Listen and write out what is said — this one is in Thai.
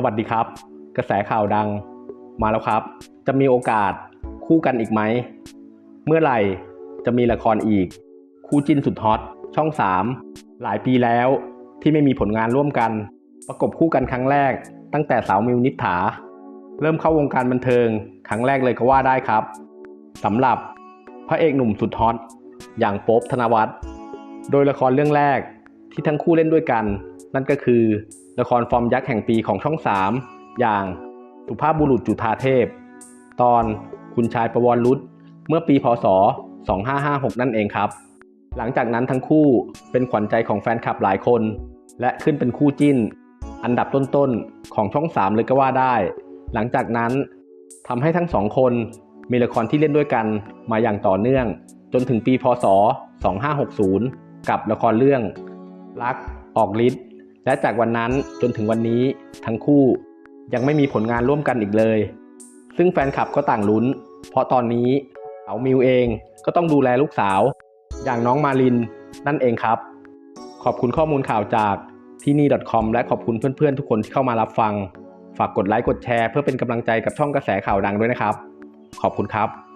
สวัสดีครับ กระแสข่าวดังมาแล้วครับ จะมีโอกาสคู่กันอีกไหม เมื่อไหร่จะมีละครอีก คู่จิ้นสุดฮอตช่อง 3 หลายปีแล้วที่ไม่มีผลงานร่วมกัน ประกบคู่กันครั้งแรก ตั้งแต่สาวมิวนิษฐา เริ่มเข้าวงการบันเทิง ครั้งแรกเลยก็ว่าได้ครับสำหรับพระเอกหนุ่มสุดฮอตอย่างโป๊บธนวัฒน์โดยละครเรื่องแรก ที่ทั้งคู่เล่นด้วยกัน นั่นก็คือ ละครฟอร์มยักษ์แห่งปีของช่อง 3 อย่างสุภาพบุรุษจุฑาเทพ ตอนคุณชายประวรรุษเมื่อปีพศ 2556 นั่นเองครับ หลังจากนั้นทั้งคู่เป็นขวัญใจของแฟนคลับหลายคน และขึ้นเป็นคู่จิ้น อันดับต้นๆของช่อง 3 เลยก็ว่าได้ หลังจากนั้นทำให้ทั้งสองคนมีละครที่เล่นด้วยกันมาอย่างต่อเนื่อง จนถึงปีพศ 2560 กับละครเรื่อง รักออกฤทธิ์และจากวันนั้นจนถึงวันนี้ทั้งคู่ยังไม่มีผลงานร่วมกันอีกเลย ซึ่งแฟนคลับก็ต่างลุ้น เพราะตอนนี้สามิวเองก็ต้องดูแลลูกสาว อย่างน้องมาลินนั่นเองครับ ขอบคุณข้อมูลข่าวจากที่นี่ .com และขอบคุณเพื่อนๆ ทุกคนที่เข้ามารับฟัง ฝากกดไลค์กดแชร์เพื่อเป็นกำลังใจกับช่องกระแสข่าวดังด้วยนะครับ ขอบคุณครับ